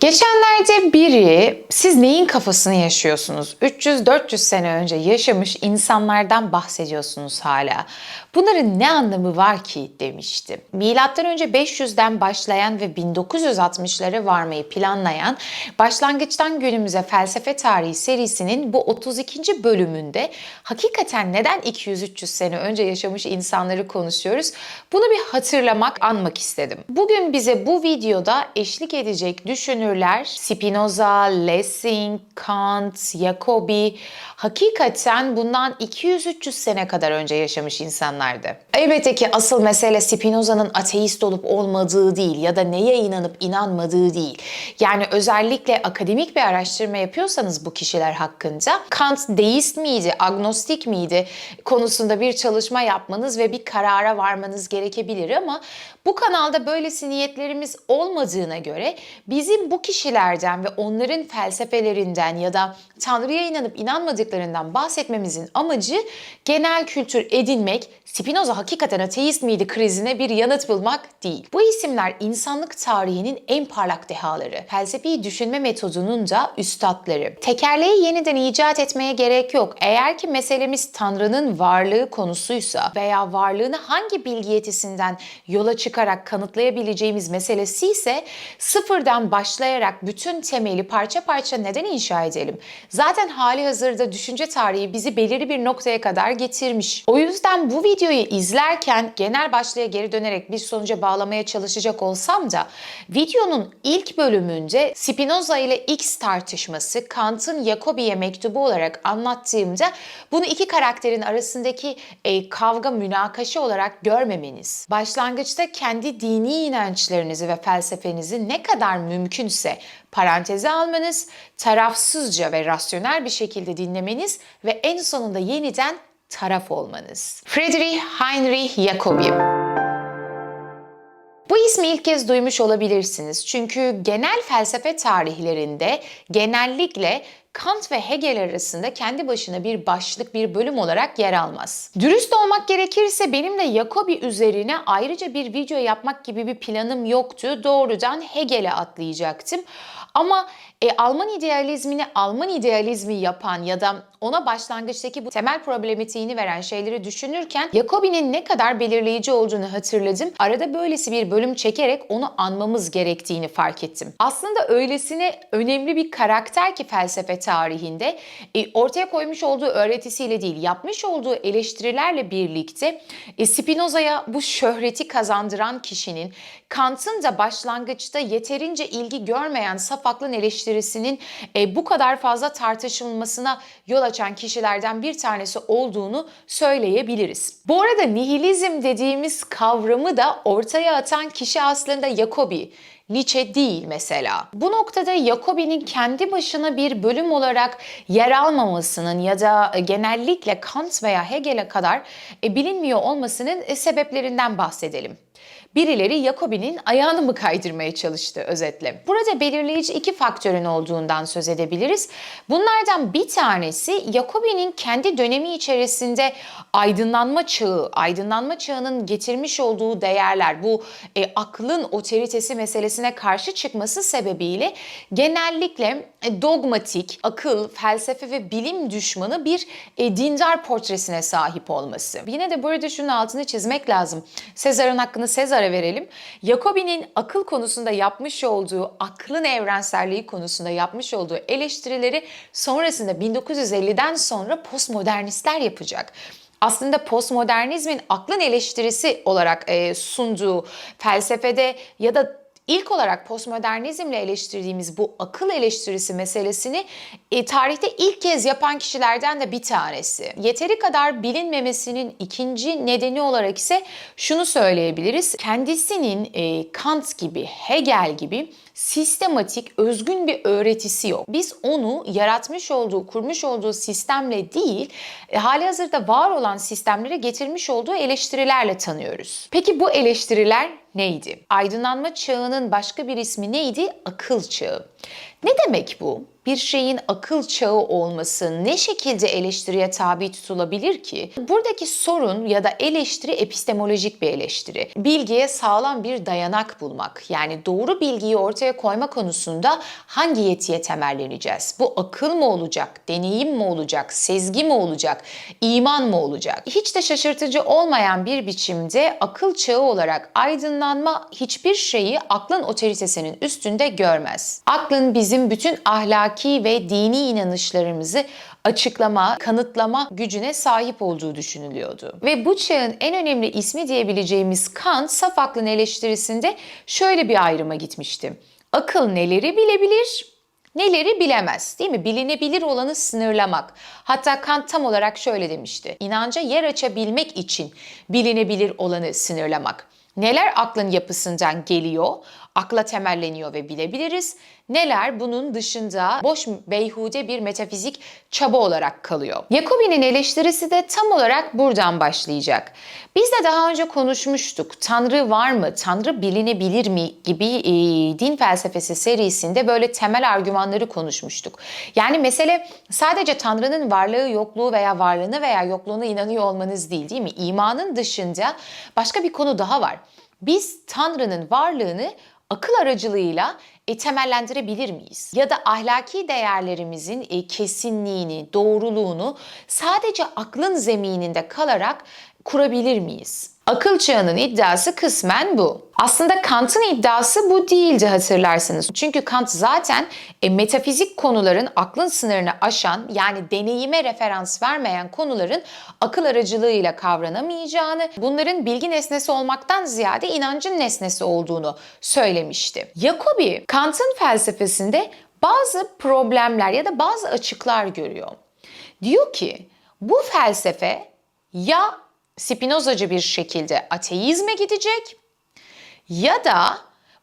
Geçenlerde biri siz neyin kafasını yaşıyorsunuz? 300-400 sene önce yaşamış insanlardan bahsediyorsunuz hala. Bunların ne anlamı var ki demişti. Milattan önce 500'den başlayan ve 1960'lara varmayı planlayan Başlangıçtan Günümüze Felsefe Tarihi serisinin bu 32. bölümünde hakikaten neden 200-300 sene önce yaşamış insanları konuşuyoruz? Bunu bir hatırlamak, anmak istedim. Bugün bize bu videoda eşlik edecek düşünürler Spinoza, Lessing, Kant, Jacobi hakikaten bundan 200-300 sene kadar önce yaşamış insanlardı. Elbette ki asıl mesele Spinoza'nın ateist olup olmadığı değil ya da neye inanıp inanmadığı değil. Yani özellikle akademik bir araştırma yapıyorsanız bu kişiler hakkında Kant deist miydi, agnostik miydi konusunda bir çalışma yapmanız ve bir karara varmanız gerekebilir ama bu kanalda böylesi niyetlerimiz olmadığına göre bizim bu kişilerden ve onların felsefelerinden ya da Tanrı'ya inanıp inanmadıklarından bahsetmemizin amacı genel kültür edinmek, Spinoza hakikaten ateist miydi krizine bir yanıt bulmak değil. Bu isimler insanlık tarihinin en parlak dehaları. Felsefi düşünme metodunun da üstadları. Tekerleği yeniden icat etmeye gerek yok. Eğer ki meselemiz Tanrı'nın varlığı konusuysa veya varlığını hangi bilgi yetisinden yola çıkarak kanıtlayabileceğimiz meselesi ise sıfırdan başlayarak bütün temeli parça parça neden inşa edelim? Zaten hali hazırda düşünce tarihi bizi belirli bir noktaya kadar getirmiş. O yüzden bu videoyu izlerken genel başlığa geri dönerek bir sonuca bağlamaya çalışacak olsam da videonun ilk bölümünde Spinoza ile X tartışması Kant'ın Jacobi'ye mektubu olarak anlattığımda bunu iki karakterin arasındaki e, kavga münakaşa olarak görmemeniz, başlangıçta kendi dini inançlarınızı ve felsefenizi ne kadar mümkünse paranteze almanız, tarafsızca ve rasyonel bir şekilde dinlemeniz ve en sonunda yeniden taraf olmanız. Friedrich Heinrich Jacobi ismi ilk kez duymuş olabilirsiniz. Çünkü genel felsefe tarihlerinde genellikle Kant ve Hegel arasında kendi başına bir başlık, bir bölüm olarak yer almaz. Dürüst olmak gerekirse benim de Jacobi üzerine ayrıca bir video yapmak gibi bir planım yoktu. Doğrudan Hegel'e atlayacaktım. Ama e, Alman idealizmini Alman idealizmi yapan ya da ona başlangıçtaki bu temel problematiğini veren şeyleri düşünürken Jacobi'nin ne kadar belirleyici olduğunu hatırladım. Arada böylesi bir bölüm çekerek onu anmamız gerektiğini fark ettim. Aslında öylesine önemli bir karakter ki felsefe tarihinde e, ortaya koymuş olduğu öğretisiyle değil, yapmış olduğu eleştirilerle birlikte e, Spinoza'ya bu şöhreti kazandıran kişinin Kant'ın da başlangıçta yeterince ilgi görmeyen saf aklın eleştirisinin e, bu kadar fazla tartışılmasına yol açan kişilerden bir tanesi olduğunu söyleyebiliriz. Bu arada nihilizm dediğimiz kavramı da ortaya atan kişi aslında Jacobi. Nietzsche değil mesela. Bu noktada Jacobi'nin kendi başına bir bölüm olarak yer almamasının ya da genellikle Kant veya Hegel'e kadar e, bilinmiyor olmasının e, sebeplerinden bahsedelim. Birileri Jacobi'nin ayağını mı kaydırmaya çalıştı özetle. Burada belirleyici iki faktörün olduğundan söz edebiliriz. Bunlardan bir tanesi Jacobi'nin kendi dönemi içerisinde aydınlanma çağı, aydınlanma çağının getirmiş olduğu değerler, bu e, aklın otoritesi meselesine karşı çıkması sebebiyle genellikle dogmatik, akıl, felsefe ve bilim düşmanı bir e, dindar portresine sahip olması. Yine de burada şunun altını çizmek lazım. Sezar'ın hakkını Sezar'a verelim. Jacobi'nin akıl konusunda yapmış olduğu, aklın evrenselliği konusunda yapmış olduğu eleştirileri sonrasında 1950'den sonra postmodernistler yapacak aslında postmodernizmin aklın eleştirisi olarak e, sunduğu felsefede ya da İlk olarak postmodernizmle eleştirdiğimiz bu akıl eleştirisi meselesini e, tarihte ilk kez yapan kişilerden de bir tanesi. Yeteri kadar bilinmemesinin ikinci nedeni olarak ise şunu söyleyebiliriz. Kendisinin e, Kant gibi, Hegel gibi sistematik, özgün bir öğretisi yok. Biz onu yaratmış olduğu, kurmuş olduğu sistemle değil, e, hali hazırda var olan sistemlere getirmiş olduğu eleştirilerle tanıyoruz. Peki bu eleştiriler neydi? Aydınlanma çağının başka bir ismi neydi? Akıl çağı. Ne demek bu? Bir şeyin akıl çağı olması ne şekilde eleştiriye tabi tutulabilir ki? Buradaki sorun ya da eleştiri epistemolojik bir eleştiri. Bilgiye sağlam bir dayanak bulmak. Yani doğru bilgiyi ortaya koyma konusunda hangi yetiye temelleneceğiz? Bu akıl mı olacak, deneyim mi olacak, sezgi mi olacak, iman mı olacak? Hiç de şaşırtıcı olmayan bir biçimde akıl çağı olarak aydınlanma hiçbir şeyi aklın otoritesinin üstünde görmez. Aklın bizim bütün ahlaki ve dini inanışlarımızı açıklama, kanıtlama gücüne sahip olduğu düşünülüyordu. Ve bu çağın en önemli ismi diyebileceğimiz Kant, saf aklın eleştirisinde şöyle bir ayrıma gitmişti. Akıl neleri bilebilir, neleri bilemez değil mi? Bilinebilir olanı sınırlamak. Hatta Kant tam olarak şöyle demişti. İnanca yer açabilmek için bilinebilir olanı sınırlamak. Neler aklın yapısından geliyor, akla temelleniyor ve bilebiliriz. Neler bunun dışında boş beyhude bir metafizik çaba olarak kalıyor. Jacobi'nin eleştirisi de tam olarak buradan başlayacak. Biz de daha önce konuşmuştuk. Tanrı var mı? Tanrı bilinebilir mi? gibi e, din felsefesi serisinde böyle temel argümanları konuşmuştuk. Yani mesele sadece Tanrı'nın varlığı, yokluğu veya varlığını veya yokluğuna inanıyor olmanız değil değil mi? İmanın dışında başka bir konu daha var. Biz Tanrı'nın varlığını akıl aracılığıyla e, temellendirebilir miyiz? Ya da ahlaki değerlerimizin e, kesinliğini, doğruluğunu sadece aklın zemininde kalarak kurabilir miyiz? Akıl çağının iddiası kısmen bu. Aslında Kant'ın iddiası bu değildi hatırlarsınız. Çünkü Kant zaten e, metafizik konuların aklın sınırını aşan yani deneyime referans vermeyen konuların akıl aracılığıyla kavranamayacağını, bunların bilgi nesnesi olmaktan ziyade inancın nesnesi olduğunu söylemişti. Jacobi, Kant'ın felsefesinde bazı problemler ya da bazı açıklar görüyor. Diyor ki bu felsefe ya Spinozacı bir şekilde ateizme gidecek ya da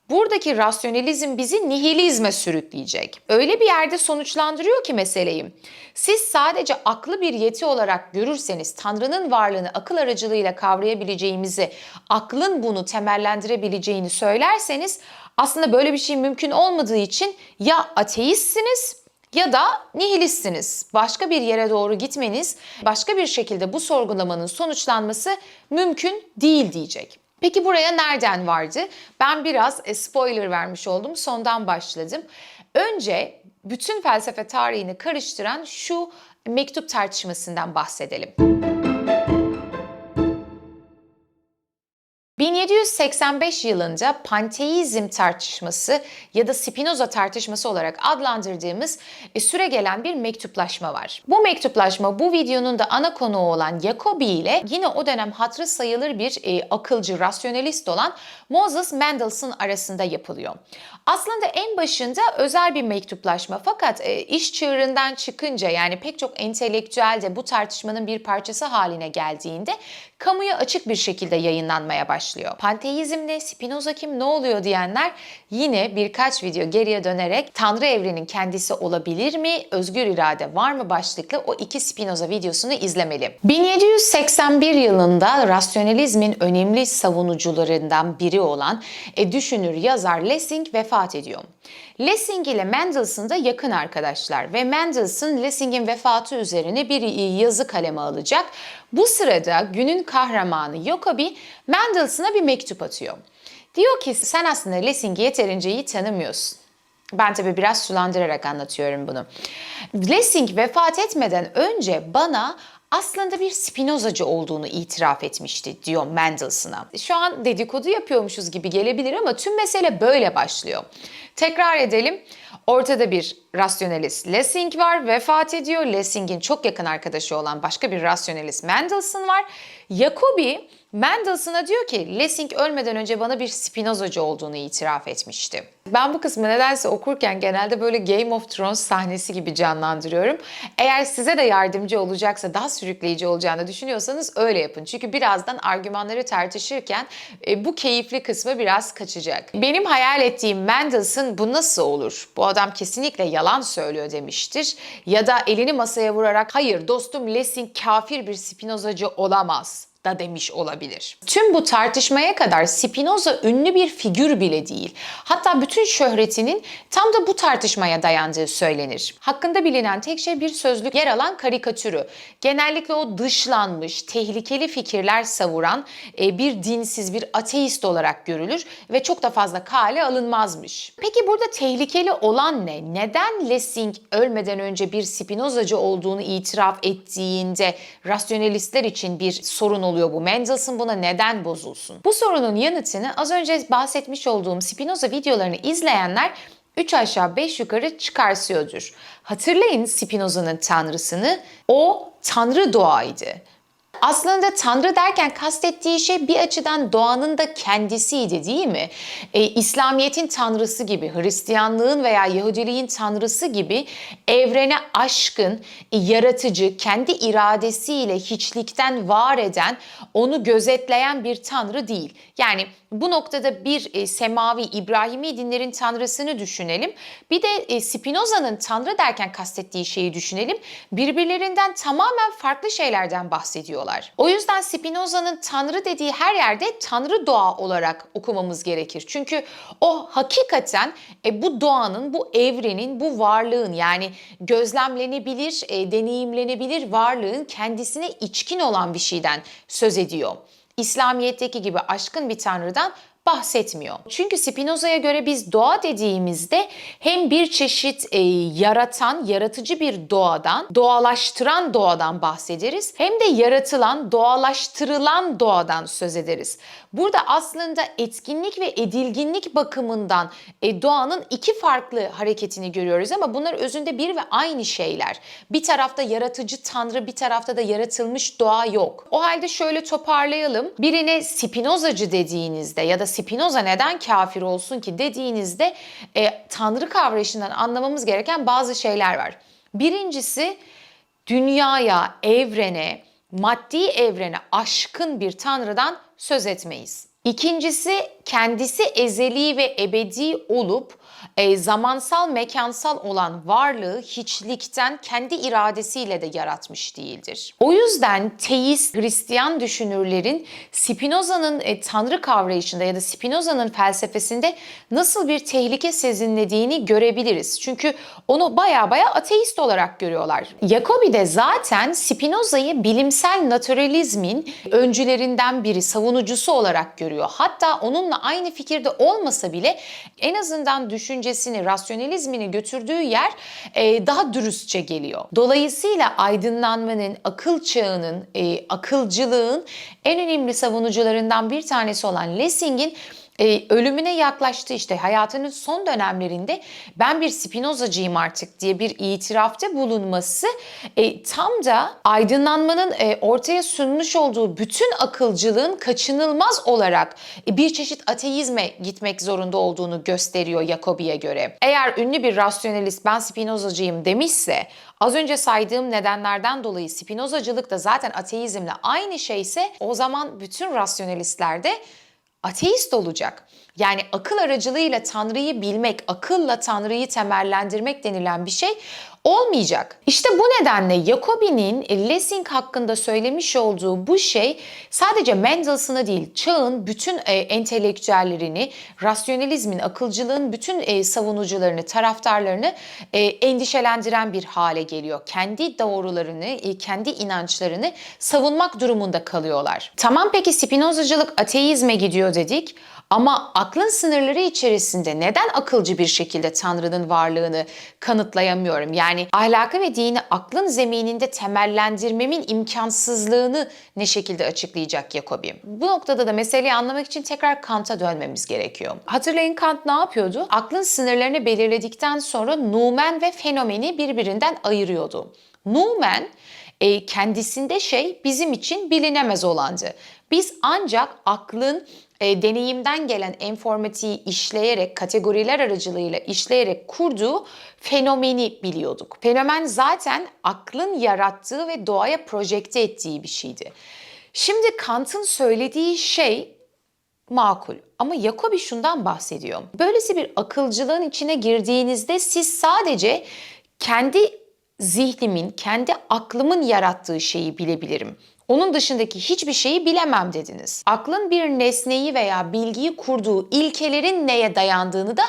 buradaki rasyonalizm bizi nihilizme sürükleyecek. Öyle bir yerde sonuçlandırıyor ki meseleyi. Siz sadece aklı bir yeti olarak görürseniz, Tanrı'nın varlığını akıl aracılığıyla kavrayabileceğimizi, aklın bunu temellendirebileceğini söylerseniz aslında böyle bir şey mümkün olmadığı için ya ateistsiniz ya da nihilistsiniz. Başka bir yere doğru gitmeniz, başka bir şekilde bu sorgulamanın sonuçlanması mümkün değil diyecek. Peki buraya nereden vardı? Ben biraz e, spoiler vermiş oldum. Sondan başladım. Önce bütün felsefe tarihini karıştıran şu mektup tartışmasından bahsedelim. 1785 yılında panteizm tartışması ya da Spinoza tartışması olarak adlandırdığımız e, süre gelen bir mektuplaşma var. Bu mektuplaşma bu videonun da ana konuğu olan Jacobi ile yine o dönem hatrı sayılır bir e, akılcı, rasyonelist olan Moses Mendelssohn arasında yapılıyor. Aslında en başında özel bir mektuplaşma fakat e, iş çığırından çıkınca yani pek çok entelektüel de bu tartışmanın bir parçası haline geldiğinde kamuya açık bir şekilde yayınlanmaya başlıyor. Ne, Spinoza kim, ne oluyor diyenler yine birkaç video geriye dönerek Tanrı evrenin kendisi olabilir mi, özgür irade var mı başlıklı o iki Spinoza videosunu izlemeli. 1781 yılında rasyonalizmin önemli savunucularından biri olan e, düşünür yazar Lessing vefat ediyor. Lessing ile Mendelssohn da yakın arkadaşlar ve Mendelssohn Lessing'in vefatı üzerine bir yazı kaleme alacak. Bu sırada günün kahramanı Jacobi Mendelssohn'a bir mektup atıyor. Diyor ki sen aslında Lessing'i yeterince iyi tanımıyorsun. Ben tabi biraz sulandırarak anlatıyorum bunu. Lessing vefat etmeden önce bana aslında bir Spinozacı olduğunu itiraf etmişti diyor Mendelssohn'a. Şu an dedikodu yapıyormuşuz gibi gelebilir ama tüm mesele böyle başlıyor. Tekrar edelim. Ortada bir rasyonelist Lessing var, vefat ediyor. Lessing'in çok yakın arkadaşı olan başka bir rasyonelist Mendelssohn var. Jacobi Mendelssohn'a diyor ki Lessing ölmeden önce bana bir Spinozacı olduğunu itiraf etmişti. Ben bu kısmı nedense okurken genelde böyle Game of Thrones sahnesi gibi canlandırıyorum. Eğer size de yardımcı olacaksa, daha sürükleyici olacağını düşünüyorsanız öyle yapın. Çünkü birazdan argümanları tartışırken e, bu keyifli kısmı biraz kaçacak. Benim hayal ettiğim Mendelssohn bu nasıl olur? Bu adam kesinlikle yalan söylüyor demiştir. Ya da elini masaya vurarak hayır dostum Lessing kafir bir Spinozacı olamaz da demiş olabilir. Tüm bu tartışmaya kadar Spinoza ünlü bir figür bile değil. Hatta bütün şöhretinin tam da bu tartışmaya dayandığı söylenir. Hakkında bilinen tek şey bir sözlük yer alan karikatürü. Genellikle o dışlanmış, tehlikeli fikirler savuran e, bir dinsiz, bir ateist olarak görülür ve çok da fazla kale alınmazmış. Peki burada tehlikeli olan ne? Neden Lessing ölmeden önce bir Spinozacı olduğunu itiraf ettiğinde rasyonelistler için bir sorun oluyor bu? Mendelssohn buna neden bozulsun? Bu sorunun yanıtını az önce bahsetmiş olduğum Spinoza videolarını izleyenler 3 aşağı 5 yukarı çıkarsıyordur. Hatırlayın Spinoza'nın tanrısını. O tanrı doğaydı. Aslında Tanrı derken kastettiği şey bir açıdan doğanın da kendisiydi değil mi? E, İslamiyet'in tanrısı gibi, Hristiyanlığın veya Yahudiliğin tanrısı gibi evrene aşkın, e, yaratıcı, kendi iradesiyle hiçlikten var eden, onu gözetleyen bir tanrı değil. Yani bu noktada bir e, semavi, İbrahimi dinlerin tanrısını düşünelim. Bir de e, Spinoza'nın tanrı derken kastettiği şeyi düşünelim. Birbirlerinden tamamen farklı şeylerden bahsediyorlar. O yüzden Spinoza'nın tanrı dediği her yerde tanrı doğa olarak okumamız gerekir. Çünkü o hakikaten e, bu doğanın, bu evrenin, bu varlığın yani gözlemlenebilir, e, deneyimlenebilir varlığın kendisine içkin olan bir şeyden söz ediyor. İslamiyet'teki gibi aşkın bir tanrıdan bahsetmiyor. Çünkü Spinoza'ya göre biz doğa dediğimizde hem bir çeşit e, yaratan, yaratıcı bir doğadan, doğalaştıran doğadan bahsederiz. Hem de yaratılan, doğalaştırılan doğadan söz ederiz. Burada aslında etkinlik ve edilginlik bakımından e, doğanın iki farklı hareketini görüyoruz ama bunlar özünde bir ve aynı şeyler. Bir tarafta yaratıcı tanrı, bir tarafta da yaratılmış doğa yok. O halde şöyle toparlayalım. Birine Spinozacı dediğinizde ya da Spinoza neden kafir olsun ki dediğinizde e, tanrı kavrayışından anlamamız gereken bazı şeyler var. Birincisi dünyaya, evrene, maddi evrene aşkın bir tanrıdan söz etmeyiz. İkincisi kendisi ezeli ve ebedi olup e, zamansal mekansal olan varlığı hiçlikten kendi iradesiyle de yaratmış değildir. O yüzden teist Hristiyan düşünürlerin Spinoza'nın e, tanrı kavrayışında ya da Spinoza'nın felsefesinde nasıl bir tehlike sezinlediğini görebiliriz. Çünkü onu baya baya ateist olarak görüyorlar. Jacobi de zaten Spinoza'yı bilimsel naturalizmin öncülerinden biri, savunucusu olarak görüyor. Hatta onunla aynı fikirde olmasa bile en azından düşüncesini, rasyonalizmini götürdüğü yer e, daha dürüstçe geliyor. Dolayısıyla aydınlanmanın, akıl çağının, e, akılcılığın en önemli savunucularından bir tanesi olan Lessing'in e, ölümüne yaklaştı işte hayatının son dönemlerinde ben bir Spinozacıyım artık diye bir itirafta bulunması e, tam da aydınlanmanın e, ortaya sunmuş olduğu bütün akılcılığın kaçınılmaz olarak e, bir çeşit ateizme gitmek zorunda olduğunu gösteriyor Jacobi'ye göre. Eğer ünlü bir rasyonelist ben Spinozacıyım demişse az önce saydığım nedenlerden dolayı Spinozacılık da zaten ateizmle aynı şeyse o zaman bütün rasyonelistler de ateist olacak. Yani akıl aracılığıyla Tanrı'yı bilmek, akılla Tanrı'yı temellendirmek denilen bir şey olmayacak. İşte bu nedenle Jacobi'nin Lessing hakkında söylemiş olduğu bu şey sadece Mendelssohn'a değil, çağın bütün e, entelektüellerini, rasyonalizmin, akılcılığın bütün e, savunucularını, taraftarlarını e, endişelendiren bir hale geliyor. Kendi doğrularını, kendi inançlarını savunmak durumunda kalıyorlar. Tamam peki Spinozacılık ateizme gidiyor dedik. Ama aklın sınırları içerisinde neden akılcı bir şekilde Tanrı'nın varlığını kanıtlayamıyorum? Yani ahlakı ve dini aklın zemininde temellendirmemin imkansızlığını ne şekilde açıklayacak Jacobi? Bu noktada da meseleyi anlamak için tekrar Kant'a dönmemiz gerekiyor. Hatırlayın Kant ne yapıyordu? Aklın sınırlarını belirledikten sonra numen ve fenomeni birbirinden ayırıyordu. Numen e, kendisinde şey bizim için bilinemez olandı. Biz ancak aklın e, deneyimden gelen enformatiği işleyerek, kategoriler aracılığıyla işleyerek kurduğu fenomeni biliyorduk. Fenomen zaten aklın yarattığı ve doğaya projekte ettiği bir şeydi. Şimdi Kant'ın söylediği şey makul. Ama Jacobi şundan bahsediyor. Böylesi bir akılcılığın içine girdiğinizde siz sadece kendi zihnimin, kendi aklımın yarattığı şeyi bilebilirim. Onun dışındaki hiçbir şeyi bilemem dediniz. Aklın bir nesneyi veya bilgiyi kurduğu ilkelerin neye dayandığını da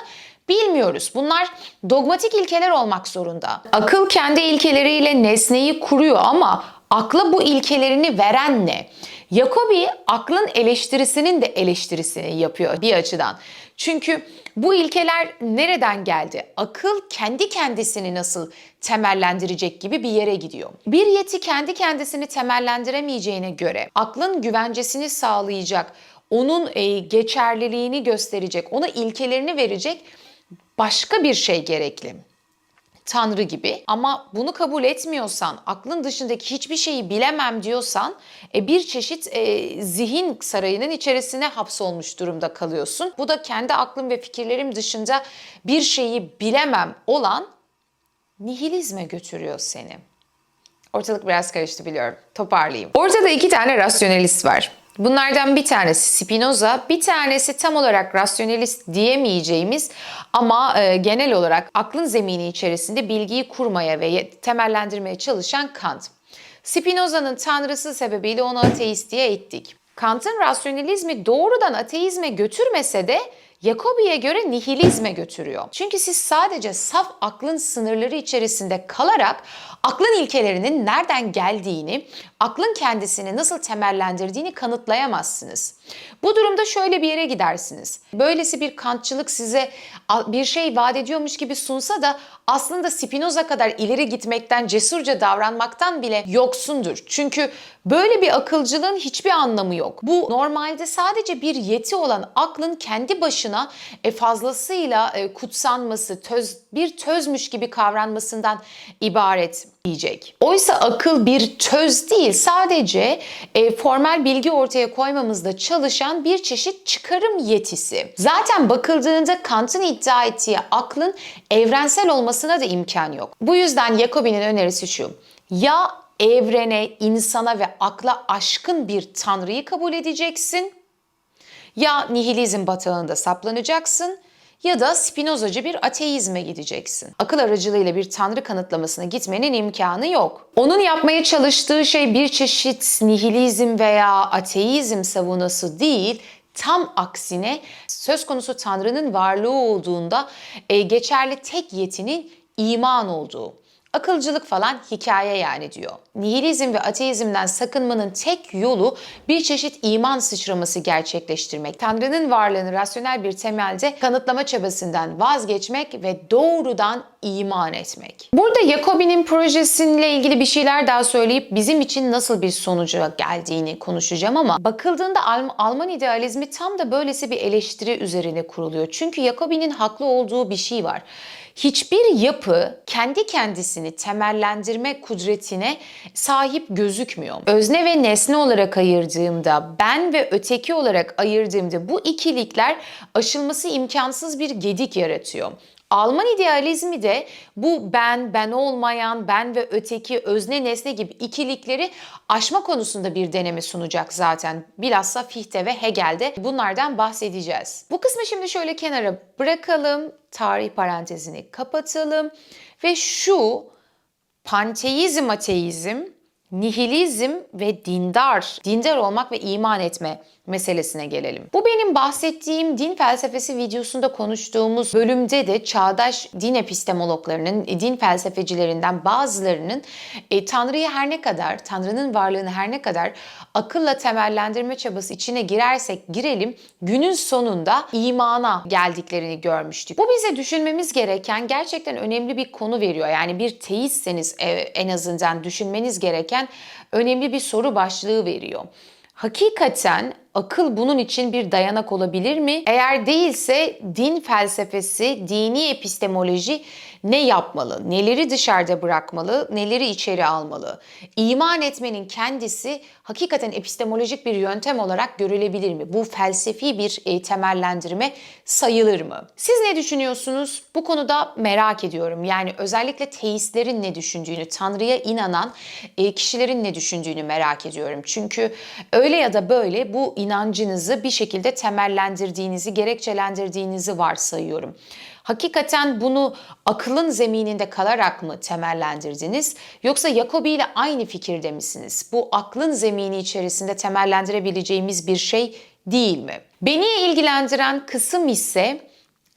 bilmiyoruz. Bunlar dogmatik ilkeler olmak zorunda. Akıl kendi ilkeleriyle nesneyi kuruyor ama akla bu ilkelerini veren ne? Jacobi aklın eleştirisinin de eleştirisini yapıyor bir açıdan. Çünkü bu ilkeler nereden geldi? Akıl kendi kendisini nasıl temellendirecek gibi bir yere gidiyor. Bir yeti kendi kendisini temellendiremeyeceğine göre aklın güvencesini sağlayacak, onun e, geçerliliğini gösterecek, ona ilkelerini verecek başka bir şey gerekli. Tanrı gibi ama bunu kabul etmiyorsan, aklın dışındaki hiçbir şeyi bilemem diyorsan e, bir çeşit e, zihin sarayının içerisine hapsolmuş durumda kalıyorsun. Bu da kendi aklım ve fikirlerim dışında bir şeyi bilemem olan nihilizme götürüyor seni. Ortalık biraz karıştı biliyorum. Toparlayayım. Ortada iki tane rasyonelist var. Bunlardan bir tanesi Spinoza, bir tanesi tam olarak rasyonelist diyemeyeceğimiz ama e, genel olarak aklın zemini içerisinde bilgiyi kurmaya ve temellendirmeye çalışan Kant. Spinoza'nın tanrısı sebebiyle onu ateist diye ettik. Kant'ın rasyonelizmi doğrudan ateizme götürmese de Jacobi'ye göre nihilizme götürüyor. Çünkü siz sadece saf aklın sınırları içerisinde kalarak aklın ilkelerinin nereden geldiğini, aklın kendisini nasıl temellendirdiğini kanıtlayamazsınız. Bu durumda şöyle bir yere gidersiniz. Böylesi bir kantçılık size bir şey vaat ediyormuş gibi sunsa da aslında Spinoza kadar ileri gitmekten, cesurca davranmaktan bile yoksundur. Çünkü böyle bir akılcılığın hiçbir anlamı yok. Bu normalde sadece bir yeti olan aklın kendi başına e, fazlasıyla e, kutsanması, töz, bir tözmüş gibi kavranmasından ibaret diyecek. Oysa akıl bir töz değil, sadece e, formal bilgi ortaya koymamızda çalışan bir çeşit çıkarım yetisi. Zaten bakıldığında Kant'ın iddia ettiği aklın evrensel olmasına da imkan yok. Bu yüzden Jacobi'nin önerisi şu. Ya evrene, insana ve akla aşkın bir tanrıyı kabul edeceksin ya nihilizm batağında saplanacaksın ya da spinozacı bir ateizme gideceksin. Akıl aracılığıyla bir tanrı kanıtlamasına gitmenin imkanı yok. Onun yapmaya çalıştığı şey bir çeşit nihilizm veya ateizm savunusu değil, tam aksine söz konusu tanrının varlığı olduğunda e, geçerli tek yetinin iman olduğu. Akılcılık falan hikaye yani diyor. Nihilizm ve ateizmden sakınmanın tek yolu bir çeşit iman sıçraması gerçekleştirmek. Tanrı'nın varlığını rasyonel bir temelde kanıtlama çabasından vazgeçmek ve doğrudan iman etmek. Burada Jacobi'nin projesiyle ilgili bir şeyler daha söyleyip bizim için nasıl bir sonuca geldiğini konuşacağım ama bakıldığında Alman idealizmi tam da böylesi bir eleştiri üzerine kuruluyor. Çünkü Jacobi'nin haklı olduğu bir şey var. Hiçbir yapı kendi kendisini temellendirme kudretine sahip gözükmüyor. Özne ve nesne olarak ayırdığımda, ben ve öteki olarak ayırdığımda bu ikilikler aşılması imkansız bir gedik yaratıyor. Alman idealizmi de bu ben, ben olmayan, ben ve öteki, özne, nesne gibi ikilikleri aşma konusunda bir deneme sunacak zaten. Bilhassa Fichte ve Hegel'de bunlardan bahsedeceğiz. Bu kısmı şimdi şöyle kenara bırakalım, tarih parantezini kapatalım ve şu panteizm, ateizm, nihilizm ve dindar, dindar olmak ve iman etme meselesine gelelim. Bu benim bahsettiğim din felsefesi videosunda konuştuğumuz bölümde de çağdaş din epistemologlarının, din felsefecilerinden bazılarının e, Tanrı'yı her ne kadar, Tanrı'nın varlığını her ne kadar akılla temellendirme çabası içine girersek girelim, günün sonunda imana geldiklerini görmüştük. Bu bize düşünmemiz gereken gerçekten önemli bir konu veriyor. Yani bir teistseniz e, en azından düşünmeniz gereken önemli bir soru başlığı veriyor. Hakikaten akıl bunun için bir dayanak olabilir mi? Eğer değilse din felsefesi, dini epistemoloji ne yapmalı? Neleri dışarıda bırakmalı? Neleri içeri almalı? İman etmenin kendisi hakikaten epistemolojik bir yöntem olarak görülebilir mi? Bu felsefi bir e, temellendirme sayılır mı? Siz ne düşünüyorsunuz? Bu konuda merak ediyorum. Yani özellikle teistlerin ne düşündüğünü, Tanrı'ya inanan e, kişilerin ne düşündüğünü merak ediyorum. Çünkü öyle ya da böyle bu inancınızı bir şekilde temellendirdiğinizi, gerekçelendirdiğinizi varsayıyorum. Hakikaten bunu akılın zemininde kalarak mı temellendirdiniz? Yoksa Jacobi ile aynı fikirde misiniz? Bu aklın zemini içerisinde temellendirebileceğimiz bir şey değil mi? Beni ilgilendiren kısım ise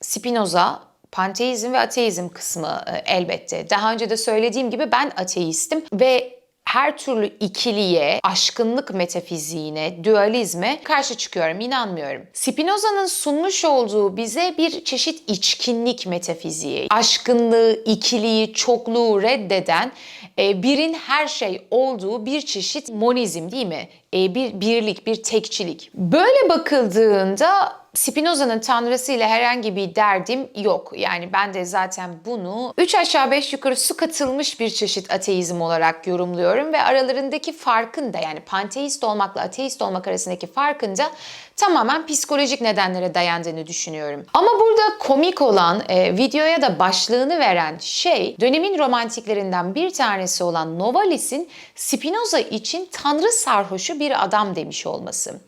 Spinoza, panteizm ve ateizm kısmı e, elbette. Daha önce de söylediğim gibi ben ateistim ve her türlü ikiliye, aşkınlık metafiziğine, dualizme karşı çıkıyorum, inanmıyorum. Spinoza'nın sunmuş olduğu bize bir çeşit içkinlik metafiziği, aşkınlığı, ikiliyi, çokluğu reddeden e, birin her şey olduğu bir çeşit monizm değil mi? E, bir birlik, bir tekçilik. Böyle bakıldığında Spinoza'nın tanrısı ile herhangi bir derdim yok. Yani ben de zaten bunu 3 aşağı 5 yukarı su katılmış bir çeşit ateizm olarak yorumluyorum ve aralarındaki farkın da yani panteist olmakla ateist olmak arasındaki farkın da tamamen psikolojik nedenlere dayandığını düşünüyorum. Ama burada komik olan e, videoya da başlığını veren şey dönemin romantiklerinden bir tanesi olan Novalis'in Spinoza için tanrı sarhoşu bir adam demiş olması.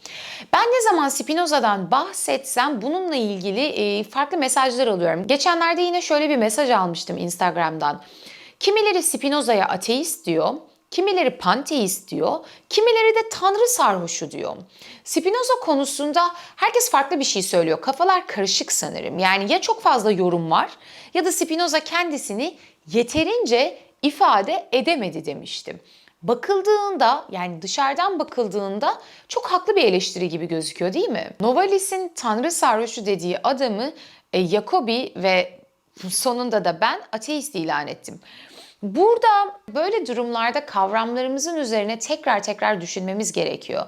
Ben ne zaman Spinoza'dan bahsetsem bununla ilgili e, farklı mesajlar alıyorum. Geçenlerde yine şöyle bir mesaj almıştım Instagram'dan. Kimileri Spinoza'ya ateist diyor, Kimileri panteist diyor, kimileri de tanrı sarhoşu diyor. Spinoza konusunda herkes farklı bir şey söylüyor. Kafalar karışık sanırım. Yani ya çok fazla yorum var ya da Spinoza kendisini yeterince ifade edemedi demiştim. Bakıldığında yani dışarıdan bakıldığında çok haklı bir eleştiri gibi gözüküyor değil mi? Novalis'in tanrı sarhoşu dediği adamı e, Jacobi ve sonunda da ben ateist ilan ettim. Burada böyle durumlarda kavramlarımızın üzerine tekrar tekrar düşünmemiz gerekiyor.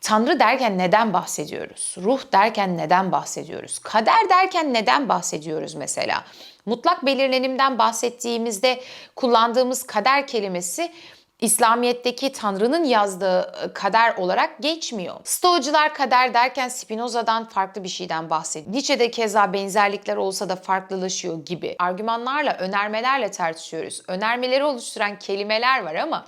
Tanrı derken neden bahsediyoruz? Ruh derken neden bahsediyoruz? Kader derken neden bahsediyoruz mesela? Mutlak belirlenimden bahsettiğimizde kullandığımız kader kelimesi İslamiyet'teki Tanrı'nın yazdığı e, kader olarak geçmiyor. Stoacılar kader derken Spinoza'dan farklı bir şeyden bahsediyor. Nietzsche'de keza benzerlikler olsa da farklılaşıyor gibi. Argümanlarla, önermelerle tartışıyoruz. Önermeleri oluşturan kelimeler var ama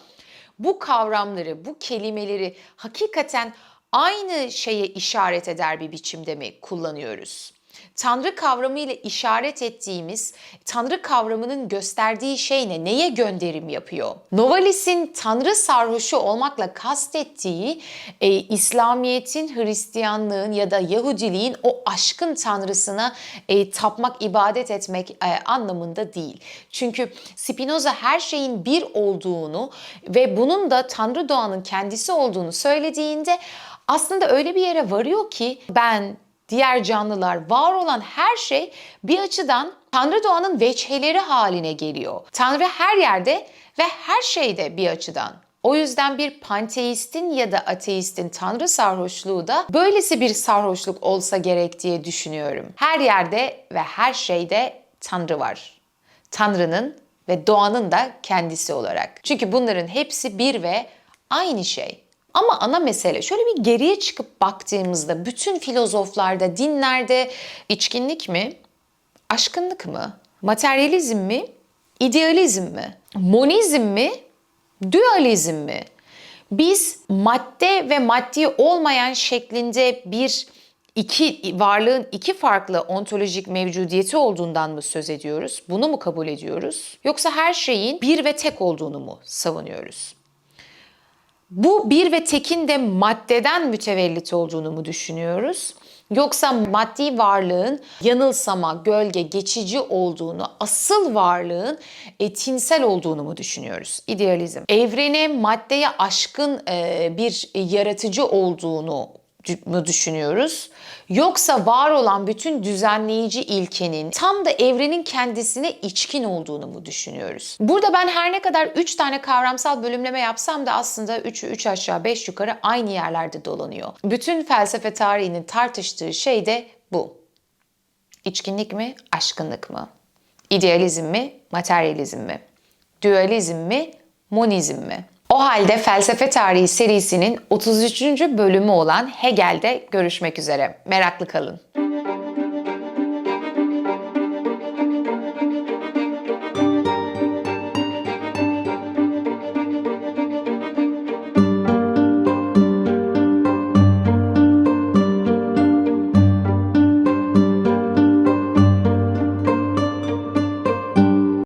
bu kavramları, bu kelimeleri hakikaten aynı şeye işaret eder bir biçimde mi kullanıyoruz? Tanrı kavramı ile işaret ettiğimiz Tanrı kavramının gösterdiği şey ne? Neye gönderim yapıyor? Novalis'in Tanrı sarhoşu olmakla kastettiği e, İslamiyet'in, Hristiyanlığın ya da Yahudiliğin o aşkın tanrısına e, tapmak, ibadet etmek e, anlamında değil. Çünkü Spinoza her şeyin bir olduğunu ve bunun da Tanrı doğanın kendisi olduğunu söylediğinde aslında öyle bir yere varıyor ki ben diğer canlılar, var olan her şey bir açıdan Tanrı doğanın veçheleri haline geliyor. Tanrı her yerde ve her şeyde bir açıdan. O yüzden bir panteistin ya da ateistin tanrı sarhoşluğu da böylesi bir sarhoşluk olsa gerek diye düşünüyorum. Her yerde ve her şeyde tanrı var. Tanrının ve doğanın da kendisi olarak. Çünkü bunların hepsi bir ve aynı şey. Ama ana mesele şöyle bir geriye çıkıp baktığımızda bütün filozoflarda, dinlerde içkinlik mi, aşkınlık mı, materyalizm mi, idealizm mi, monizm mi, dualizm mi? Biz madde ve maddi olmayan şeklinde bir iki varlığın iki farklı ontolojik mevcudiyeti olduğundan mı söz ediyoruz? Bunu mu kabul ediyoruz? Yoksa her şeyin bir ve tek olduğunu mu savunuyoruz? Bu bir ve tekin de maddeden mütevellit olduğunu mu düşünüyoruz? Yoksa maddi varlığın yanılsama, gölge, geçici olduğunu, asıl varlığın etinsel olduğunu mu düşünüyoruz? İdealizm. Evrene, maddeye aşkın bir yaratıcı olduğunu mı düşünüyoruz? Yoksa var olan bütün düzenleyici ilkenin tam da evrenin kendisine içkin olduğunu mu düşünüyoruz? Burada ben her ne kadar 3 tane kavramsal bölümleme yapsam da aslında 3'ü 3 aşağı 5 yukarı aynı yerlerde dolanıyor. Bütün felsefe tarihinin tartıştığı şey de bu. İçkinlik mi, aşkınlık mı? İdealizm mi, materyalizm mi? Dualizm mi, monizm mi? O halde felsefe tarihi serisinin 33. bölümü olan Hegel'de görüşmek üzere. Meraklı kalın.